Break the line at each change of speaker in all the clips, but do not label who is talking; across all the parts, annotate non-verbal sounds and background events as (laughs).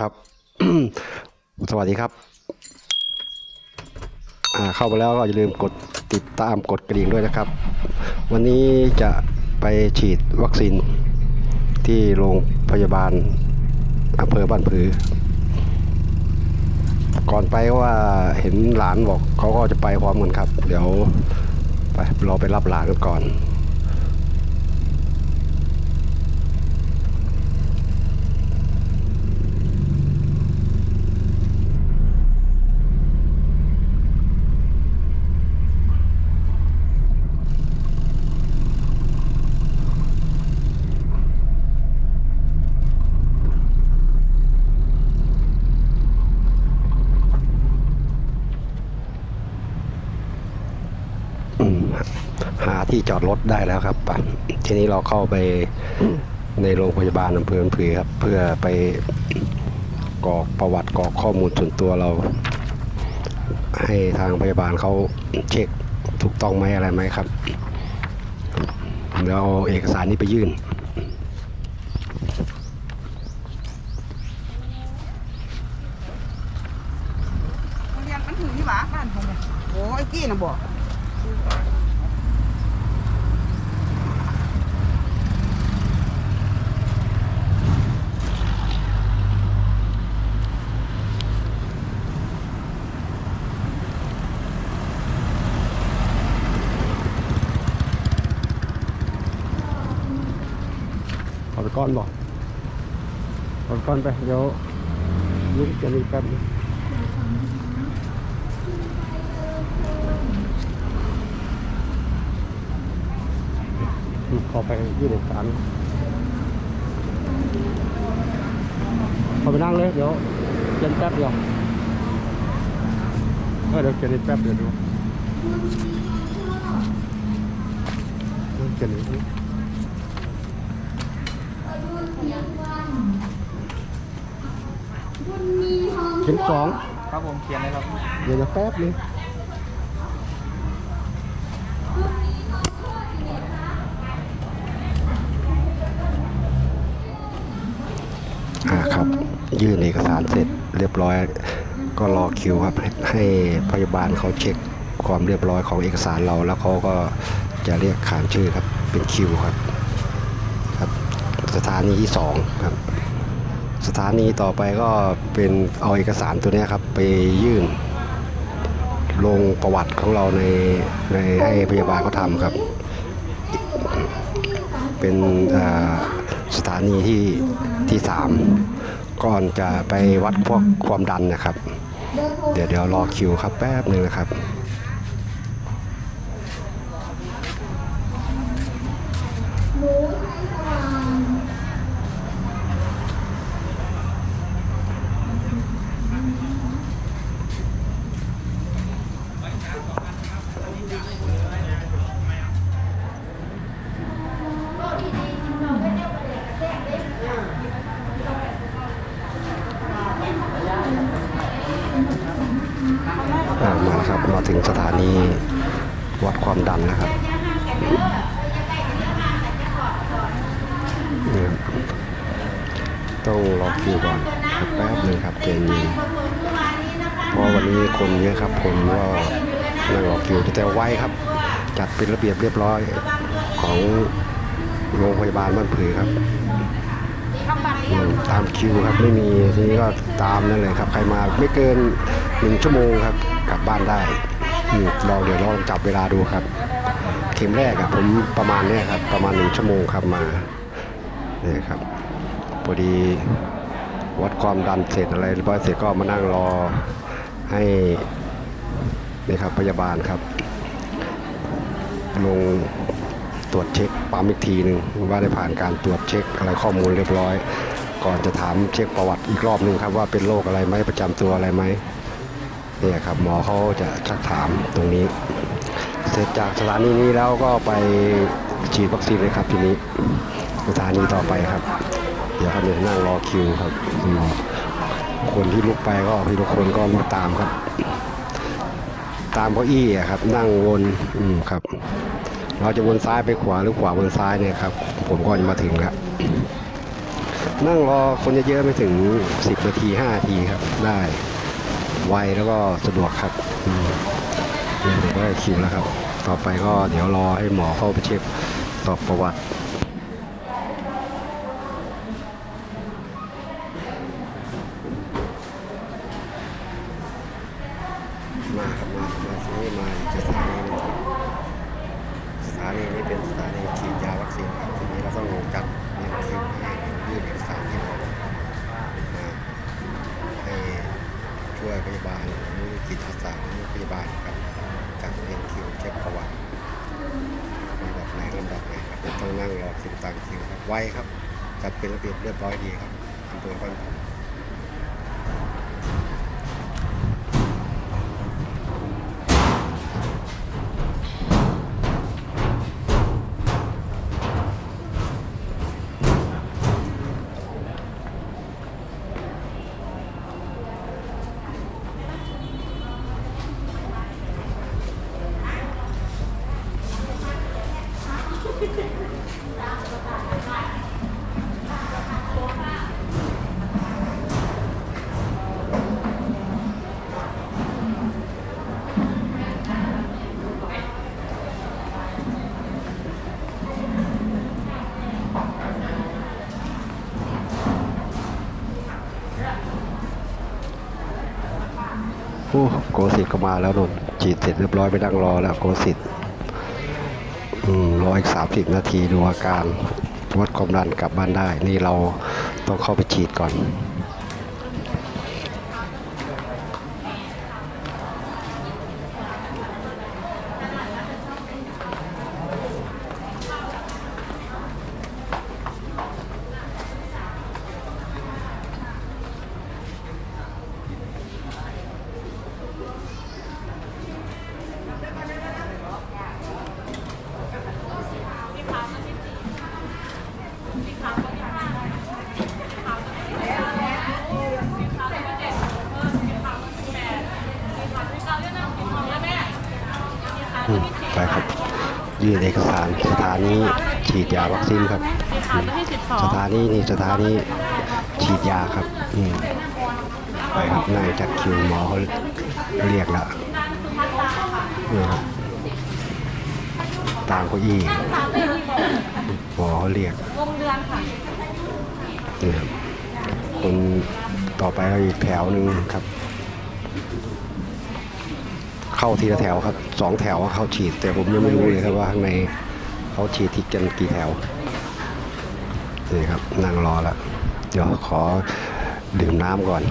ครับ สวัสดีครับอ่าเข้ามาแล้วก็อย่าลืมกดติดตามกดกระดิ่งด้วยนะครับ วันนี้จะไปฉีดวัคซีนที่โรงพยาบาลอำเภอบ้านผือ ก่อนไปว่าเห็นหลานบอกเขาก็จะไปพร้อมกันครับ เดี๋ยวไปเราไปรับหลานกันก่อน อืมหา ที่จอดรถได้แล้วครับไปทีนี้เราเข้าไปในโรงพยาบาลอำเภอผือครับ เพื่อไปกรอกประวัติกรอกข้อมูลส่วนตัวเรา ให้ทางพยาบาลเขาเช็คถูกต้องไหมอะไรไหมครับแล้วเอาเอกสารนี้ไปยื่น
เรียนมันถึงที่หวาบ้านเขาเนี่ยโอ้ไอ้กี้นะบอก
ก้อนบอกเอาไปก้อนไป เดี๋ยวลุกจะมีแป๊บนึงขอไปยื่นเอกสารขอไปนั่งเลย เดี๋ยวเขียนแป๊บเดียวเออเดี๋ยวเขียนแป๊บเดียวดูเขียนอีกนิด เข็มสอง
ครับผมเขียนเลยครับ
เดี๋ยวจะแป๊บนึงอ่าครับ ยื่นเอกสารเสร็จเรียบร้อย ก็รอคิวครับให้ให้พยาบาลเขาเช็คความเรียบร้อยของเอกสารเราแล้วเขาก็จะเรียกขานชื่อครับเป็นคิวครับครับ สถานีที่สองครับสถานีต่อไปก็เป็นเอาเอกสารตัวนี้ครับ ไปยื่น ลงประวัติของเราในในให้พยาบาลเขาทำครับ เป็นสถานีที่ที่สามก่อนจะไปวัดพวกความดันนะครับ เดี๋ยวเดี๋ยวรอคิวครับแป๊บหนึ่งนะครับ อ่ามาแล้วครับมาถึงสถานีวัดความดันนะครับนี่ครับต้องรอคิวก่อนครับแป๊บหนึ่งครับเจนยินเพราะวันนี้ คนเยอะครับผมก็นั่งรอคิวแต่ไว้ครับ จัดเป็นระเบียบเรียบร้อยของโรงพยาบาลบ้านผือครับตามคิวครับ ไม่มีทีนี้ก็ตามนั่นเลยครับ ใครมาไม่เกินหนึ่งชั่วโมงครับ กลับบ้านได้อืมเราเดี๋ยวลองจับเวลาดูครับ เข็มแรกอะผมประมาณเนี้ยครับ ประมาณหนึ่งชั่วโมงครับมาเนี่ยครับพอดีวัดความดันเสร็จอะไรเรียบร้อยเสร็จก็มานั่งรอให้ นี่ครับพยาบาลครับ ลงตรวจเช็คปั๊มอีกทีหนึ่งว่าได้ผ่านการตรวจเช็คอะไรข้อมูลเรียบร้อย ก่อนจะถามเช็คประวัติอีกรอบหนึ่งครับว่าเป็นโรคอะไรไหมประจำตัวอะไรไหมเนี่ยครับหมอเขาจะชักถามตรงนี้ เสร็จจากสถานีนี้แล้วก็ไปฉีดวัคซีนเลยครับทีนี้สถานีต่อไปครับ เดี๋ยวครับเนี่ยนั่งรอคิวครับอืมคนที่ลุกไปก็พี่ทุกคนก็ลุกตามครับ ตามเก้าอี้ครับ นั่งวนอืมครับ เราจะวนซ้ายไปขวาหรือขวาวนซ้ายเนี่ยครับ ผมก็จะมาถึงแล้วนั่งรอคนเยอะๆไม่ถึง 10นาที5นาทีครับ ได้ไวแล้วก็สะดวกครับอืมนี่ผมก็คิวแล้วครับ ต่อไปก็เดี๋ยวรอให้หมอเข้าไปเช็คสอบประวัติ มาครับมามาที่นี่มาอีกสถานีหนึงครับสถานีนี้เป็นสถานีฉีดยาวัคซีนครับทีนี้เราต้องจัดเรียงคิวให้ยื่นเอกสารที่เรามาให้ช่วยพยาบาลหรือจิตอาสาหรือพยาบาลครับจัดเรียงคิวเช็คประวัติลำดับไหนลำดับไหนครับต้องนั่งรอคิวต่างคิวครับไวครับ จัดเป็นระเบียบเรียบร้อยดีครับอำเภอบ้านผม โอ้โกสิทธ์ก็มาแล้วนนฉีดเสร็จเรียบร้อยไปนั่งรอแล้วโกสิทธ์อืมรออีกสามสิบนาทีดูอาการวัดความดันกลับบ้านได้ นี่เราต้องเข้าไปฉีดก่อน อืม ไปครับ ยื่นเอกสารสถานีฉีดยาวัคซีนครับอืมสถานีนี่สถานีฉีดยาครับอืมไปครับนั่งจัดคิวหมอเขาเรียกแล้วนี่ครับตามเก้าอี้หมอเขาเรียก
วงเดือนค่ะ
นี่ครับคนต่อไปก็อีกแถวหนึ่งครับ เข้าทีละแถวครับสองแถวเข้าฉีด แต่ผมยังไม่รู้เลยครับว่าข้างในเขาฉีดที่กันกี่แถวนี่ครับนั่งรอแล้วเดี๋ยวขอดื่มน้ำก่อน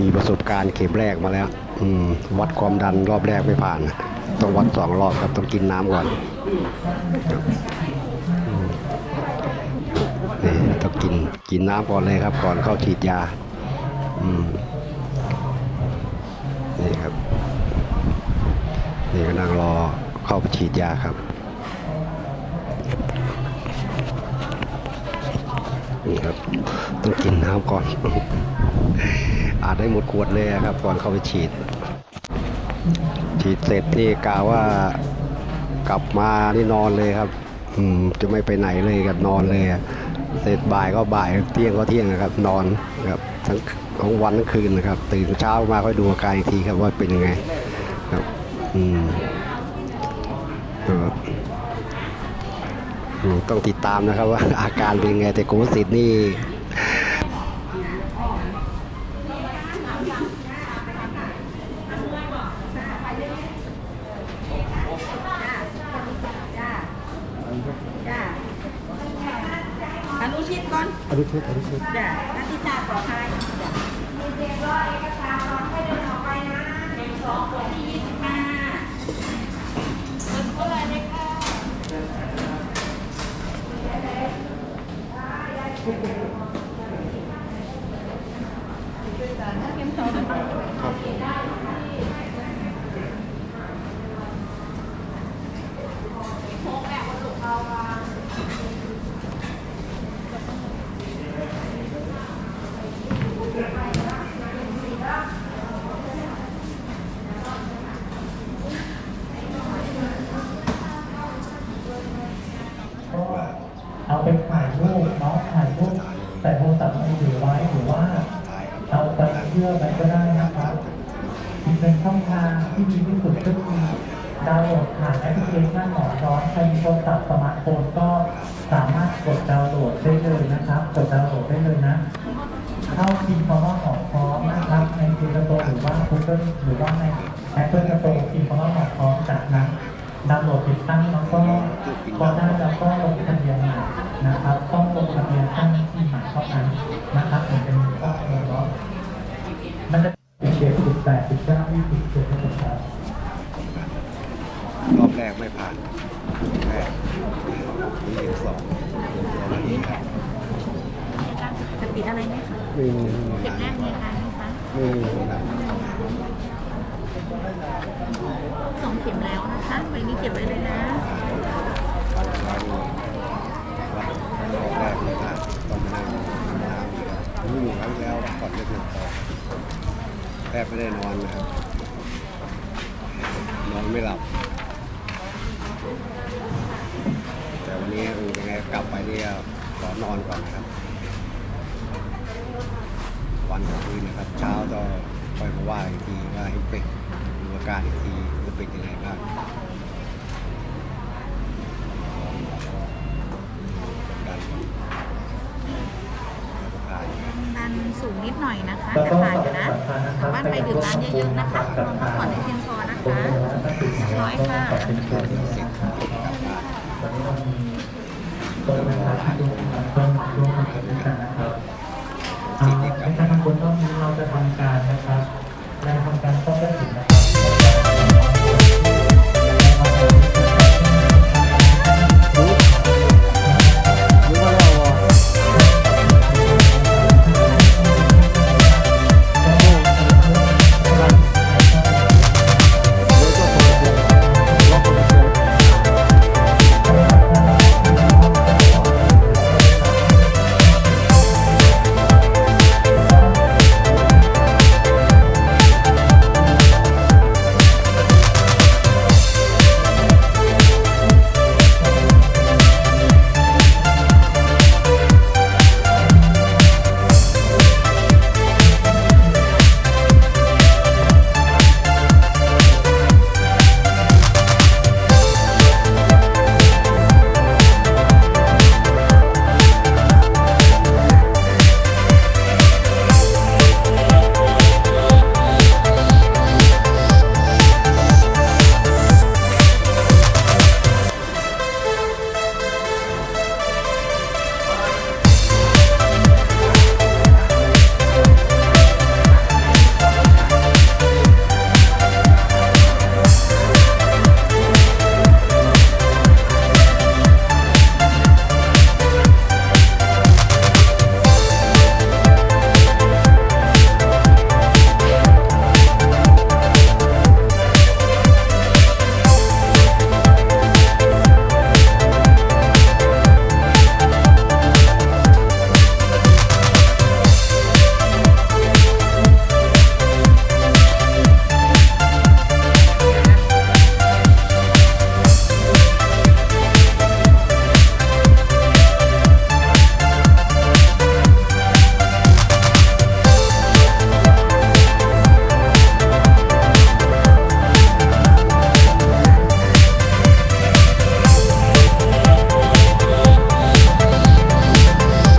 มีประสบการณ์เข็มแรกมาแล้วอืมวัดความดันรอบแรกไม่ผ่าน ต้องวัดสองรอบครับต้องกินน้ำก่อนอนี่ต้องกินกินน้ำก่อนเลยครับ ก่อนเข้าฉีดยา อืม นี่ครับ นี่กำลังรอเข้าไปฉีดยาครับนี่ครับต้องกินน้ำก่อน อาจได้หมดขวดเลยครับ ก่อนเข้าไปฉีด ฉีดเสร็จนี่กาว่ากลับมานี่นอนเลยครับ อืมจะไม่ไปไหนเลยครับนอนเลย เสร็จบ่ายก็บ่ายเที่ยงก็เที่ยงนะครับ นอนครับทั้ง ทั้งวันทั้งคืนนะครับ ตื่นเช้ามาค่อยดูอาการอีกทีครับว่าเป็นยังไงครับอืมครับอืมต้องติดตามนะครับว่าอาการเป็นยังไงแต่โกสิทธิ์นี่
จ้าอนุชิตก่อน
อนุชิตอนุชิต
Thank (laughs)
you.
ชื่อมันก็ได้นะครับเป็นช่องทางที่ดีที่สุดก็คือดาวน์โหลดผ่านแอปพลิเคชันหมอพร้อมใช้โทรศัพท์สมาร์ทโฟนก็สามารถกดดาวน์โหลดได้เลยนะครับ กดดาวน์โหลดได้เลยนะ เข้าพิมพ์คำว่าหมอพร้อมนะครับใน Play Store หรือว่า Google หรือว่าใน Apple Store พิมพ์คำว่าหมอพร้อมจากนั้นดาวน์โหลดติดตั้งแล้วก็พอได้แล้วก็ลงทะเบียนใหม่นะครับ ต้องลงทะเบียนตั้งที่ใหม่เท่านั้นนะครับถึงจะมีข้อมูลเนาะมันจะเป็นเขตสิบแปดสิบเก้ายี่สิบเจ็ดสิบแปด
รอบแรกไม่ผ่านรอบแรกมีอีกสองตัววันนี้ครับ
จะปิดอะไรไหมคะ
ไม่มี
เก็บแรกมีอะไรไหมคะ
ไม่มีคนดัง
สองเข็มแล้วนะคะใบนี้เก็บไว้เลยนะ
วันร้อยนี่รอบแรกไม่ผ่านต้องมานั่งทำน้ำอีกครับผมอยู่ครั้งที่แล้วก่อนไม่เพียงพอแท บไม่ได้นอนนะครับ นอนไม่หลับ แต่วันนี้ยังไงกลับไปนี่ก็ขอนอนก่อนนะครับ วันกับคืนนะครับ เช้าก็ค่อยมาว่าอีกทีว่าให้เป็กดูอาการอีกทีจะเป็นยังไงบ้างดันแล้วก็ผ่าน
ดันสูงนิดหน่อยนะคะ
แล้ว
แต่
ก็
ผ่าน กลั
บบ้า
นไปดื่มร้านเยอะๆนะคะนอนพักผ่อนให้เพียงพอนะคะ
นี้นะถ้าติดหมาย
ร้อย
ก็
ค่ะ
ตัดเป็นตัวนี้นะครับ
กลับบ้าน
ตอนนี้เรามี